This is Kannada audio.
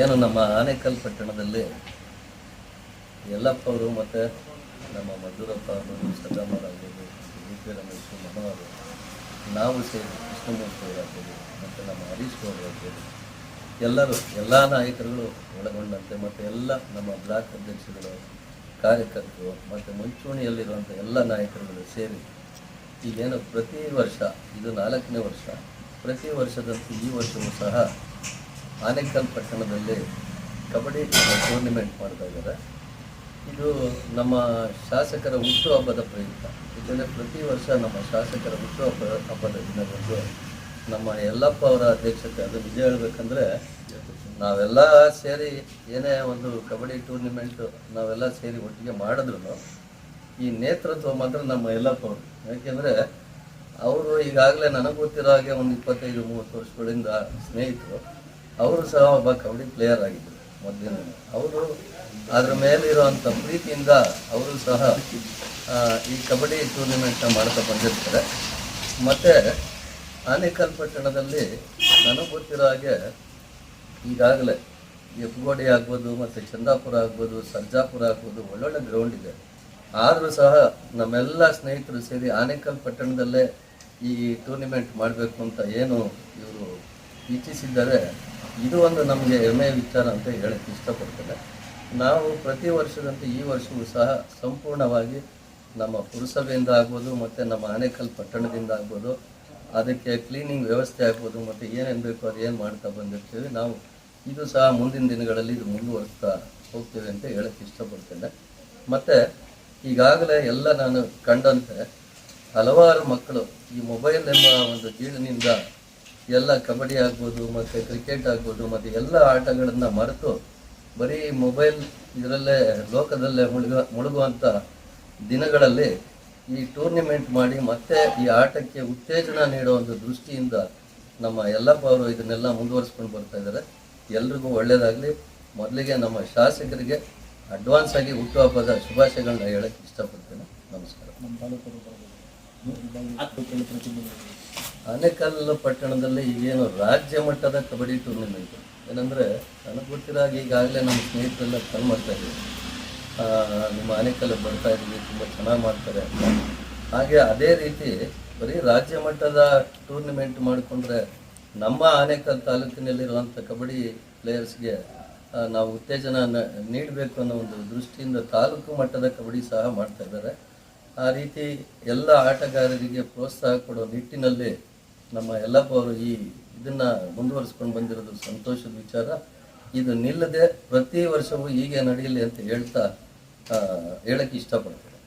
ಏನು ನಮ್ಮ ಆನೇಕಲ್ ಪಟ್ಟಣದಲ್ಲಿ ಯಲ್ಲಪ್ಪ ಅವರು ಮತ್ತು ನಮ್ಮ ಮಧುರಪ್ಪ ಅವರು ಸದಾಮರ್ ಆಗ್ಬೋದು ಪಿ ರಮೇಶ್ ಮನೋಹರ್ ನಾವು ಸೇರಿ ಕೃಷ್ಣಮೂರ್ತಿ ಅವರಾಗ್ಬೋದು ಮತ್ತು ನಮ್ಮ ಹರೀಶ್ ಗೌಡ್ರು ಆಗ್ಬೋದು ಎಲ್ಲರೂ, ಎಲ್ಲ ನಾಯಕರುಗಳು ಒಳಗೊಂಡಂತೆ, ಮತ್ತು ಎಲ್ಲ ನಮ್ಮ ಬ್ಲಾಕ್ ಅಧ್ಯಕ್ಷರುಗಳು, ಕಾರ್ಯಕರ್ತರು, ಮತ್ತು ಮುಂಚೂಣಿಯಲ್ಲಿರುವಂಥ ಎಲ್ಲ ನಾಯಕರುಗಳು ಸೇರಿ ಈಗೇನು ಪ್ರತಿ ವರ್ಷ, ಇದು ನಾಲ್ಕನೇ ವರ್ಷ, ಪ್ರತಿ ವರ್ಷದಂತೆ ಈ ವರ್ಷವೂ ಸಹ ಆನೇಕಲ್ ಪಟ್ಟಣದಲ್ಲಿ ಕಬಡ್ಡಿ ಟೂರ್ನಿಮೆಂಟ್ ಮಾಡ್ತಾ ಇದ್ದಾರೆ. ಇದು ನಮ್ಮ ಶಾಸಕರ ಹುಟ್ಟುಹಬ್ಬದ ಪ್ರಯುಕ್ತ. ಏಕೆಂದರೆ ಪ್ರತಿ ವರ್ಷ ನಮ್ಮ ಶಾಸಕರ ಹುಟ್ಟುಹಬ್ಬ ಹಬ್ಬದ ದಿನದಂದು ನಮ್ಮ ಯಲ್ಲಪ್ಪ ಅವರ ಅಧ್ಯಕ್ಷತೆ, ಅದು ನಿಜ ಹೇಳಬೇಕಂದ್ರೆ ನಾವೆಲ್ಲ ಸೇರಿ ಏನೇ ಒಂದು ಕಬಡ್ಡಿ ಟೂರ್ನಿಮೆಂಟು ನಾವೆಲ್ಲ ಸೇರಿ ಒಟ್ಟಿಗೆ ಮಾಡಿದ್ರು ಈ ನೇತೃತ್ವ ಮಾತ್ರ ನಮ್ಮ ಯಲ್ಲಪ್ಪ ಅವರು. ಯಾಕೆಂದರೆ ಅವರು ಈಗಾಗಲೇ ನನಗೆ ಗೊತ್ತಿರೋ ಹಾಗೆ ಒಂದು ಇಪ್ಪತ್ತೈದು, ಮೂವತ್ತು ವರ್ಷಗಳಿಂದ ಸ್ನೇಹಿತರು. ಅವರು ಸಹ ಒಬ್ಬ ಕಬಡ್ಡಿ ಪ್ಲೇಯರ್ ಆಗಿದ್ದರು ಮೊದಲಿನ. ಅವರು ಅದ್ರ ಮೇಲಿರುವಂಥ ಪ್ರೀತಿಯಿಂದ ಅವರು ಸಹ ಈ ಕಬಡ್ಡಿ ಟೂರ್ನಿಮೆಂಟ್ನ ಮಾಡ್ತಾ ಬಂದಿರ್ತಾರೆ. ಮತ್ತು ಆನೇಕಲ್ ಪಟ್ಟಣದಲ್ಲಿ ನನಗೆ ಗೊತ್ತಿರೋ ಹಾಗೆ ಈಗಾಗಲೇ ಎಫ್ಗೋಡಿ ಆಗ್ಬೋದು, ಮತ್ತು ಚಂದಾಪುರ ಆಗ್ಬೋದು, ಸರ್ಜಾಪುರ ಆಗ್ಬೋದು, ಒಳ್ಳೊಳ್ಳೆ ಗ್ರೌಂಡ್ ಇದೆ. ಆದರೂ ಸಹ ನಮ್ಮೆಲ್ಲ ಸ್ನೇಹಿತರು ಸೇರಿ ಆನೇಕಲ್ ಪಟ್ಟಣದಲ್ಲೇ ಈ ಟೂರ್ನಿಮೆಂಟ್ ಮಾಡಬೇಕು ಅಂತ ಏನು ಇವರು ಇಚ್ಛಿಸಿದ್ದಾರೆ ಇದು ಒಂದು ನಮಗೆ ಹೆಮ್ಮೆಯ ವಿಚಾರ ಅಂತ ಹೇಳಕ್ಕೆ ಇಷ್ಟಪಡ್ತೇನೆ. ನಾವು ಪ್ರತಿ ವರ್ಷದಂತೆ ಈ ವರ್ಷವೂ ಸಹ ಸಂಪೂರ್ಣವಾಗಿ ನಮ್ಮ ಪುರಸಭೆಯಿಂದ ಆಗ್ಬೋದು, ಮತ್ತು ನಮ್ಮ ಆನೇಕಲ್ ಪಟ್ಟಣದಿಂದ ಆಗ್ಬೋದು, ಅದಕ್ಕೆ ಕ್ಲೀನಿಂಗ್ ವ್ಯವಸ್ಥೆ ಆಗ್ಬೋದು, ಮತ್ತು ಏನೇನು ಬೇಕೋ ಅದು ಏನು ಮಾಡ್ತಾ ಬಂದಿರ್ತೀವಿ, ನಾವು ಇದು ಸಹ ಮುಂದಿನ ದಿನಗಳಲ್ಲಿ ಇದು ಮುಂದುವರಿಸ್ತಾ ಹೋಗ್ತೇವೆ ಅಂತ ಹೇಳಕ್ಕೆ ಇಷ್ಟಪಡ್ತೇನೆ. ಮತ್ತು ಈಗಾಗಲೇ ಎಲ್ಲ ನಾನು ಕಂಡಂತೆ, ಹಲವಾರು ಮಕ್ಕಳು ಈ ಮೊಬೈಲ್ ಎಂಬ ಒಂದು ಗೀಳಿನಿಂದ ಎಲ್ಲ ಕಬಡ್ಡಿ ಆಗ್ಬೋದು ಮತ್ತು ಕ್ರಿಕೆಟ್ ಆಗ್ಬೋದು ಮತ್ತು ಎಲ್ಲ ಆಟಗಳನ್ನು ಮರೆತು ಬರೀ ಮೊಬೈಲ್ ಇದರಲ್ಲೇ ಲೋಕದಲ್ಲೇ ಮುಳುಗ ಮುಳುಗುವಂಥ ದಿನಗಳಲ್ಲಿ ಈ ಟೂರ್ನಿಮೆಂಟ್ ಮಾಡಿ ಮತ್ತೆ ಈ ಆಟಕ್ಕೆ ಉತ್ತೇಜನ ನೀಡೋ ಒಂದು ದೃಷ್ಟಿಯಿಂದ ನಮ್ಮ ಯಲ್ಲಪ್ಪ ಅವರು ಇದನ್ನೆಲ್ಲ ಮುಂದುವರಿಸ್ಕೊಂಡು ಬರ್ತಾ ಇದ್ದಾರೆ. ಎಲ್ರಿಗೂ ಒಳ್ಳೆಯದಾಗಲಿ ಮೊದಲಿಗೆ ನಮ್ಮ ಶಾಸಕರಿಗೆ ಅಡ್ವಾನ್ಸ್ ಆಗಿ ಹುಟ್ಟುಹಬ್ಬದ ಶುಭಾಶಯಗಳನ್ನ ಹೇಳಕ್ಕೆ ಇಷ್ಟಪಡ್ತೇನೆ. ನಮಸ್ಕಾರ. ನಮ್ಮ ತಾಲೂಕು ಪ್ರತಿನಿಧಿ ಆನೇಕಲ್ ಪಟ್ಟಣದಲ್ಲಿ ಈಗೇನು ರಾಜ್ಯ ಮಟ್ಟದ ಕಬಡ್ಡಿ ಟೂರ್ನಿಮೆಂಟ್. ಏನಂದರೆ ನನಗೆ ಗೊತ್ತಿರೋ ಈಗಾಗಲೇ ನಮ್ಮ ಸ್ನೇಹಿತರೆಲ್ಲ ಕಾಲ್ ಮಾಡ್ತಾ ಇದ್ದೀವಿ ನಿಮ್ಮ ಆನೇಕಲ್ ಬರ್ತಾ ಇದ್ದೀವಿ ತುಂಬ ಚೆನ್ನಾಗಿ ಮಾಡ್ತಾರೆ ಹಾಗೆ ಅದೇ ರೀತಿ ಬರೀ ರಾಜ್ಯ ಮಟ್ಟದ ಟೂರ್ನಿಮೆಂಟ್ ಮಾಡಿಕೊಂಡ್ರೆ ನಮ್ಮ ಆನೇಕಲ್ ತಾಲೂಕಿನಲ್ಲಿರುವಂಥ ಕಬಡ್ಡಿ ಪ್ಲೇಯರ್ಸ್ಗೆ ನಾವು ಉತ್ತೇಜನ ನೀಡಬೇಕು ಅನ್ನೋ ಒಂದು ದೃಷ್ಟಿಯಿಂದ ತಾಲೂಕು ಮಟ್ಟದ ಕಬಡ್ಡಿ ಸಹ ಮಾಡ್ತಾ ಇದ್ದಾರೆ. ಆ ರೀತಿ ಎಲ್ಲ ಆಟಗಾರರಿಗೆ ಪ್ರೋತ್ಸಾಹ ಕೊಡೋ ನಿಟ್ಟಿನಲ್ಲಿ ನಮ್ಮ ಯಲ್ಲಪ್ಪ ಅವರು ಈ ಇದನ್ನ ಮುಂದುವರಿಸ್ಕೊಂಡು ಬಂದಿರೋದು ಸಂತೋಷದ ವಿಚಾರ. ಇದು ನಿಲ್ಲದೆ ಪ್ರತಿ ವರ್ಷವೂ ಹೀಗೆ ನಡೆಯಲಿ ಅಂತ ಹೇಳ್ತಾ ಹೇಳಕ್ಕೆ ಇಷ್ಟಪಡ್ತೀನಿ.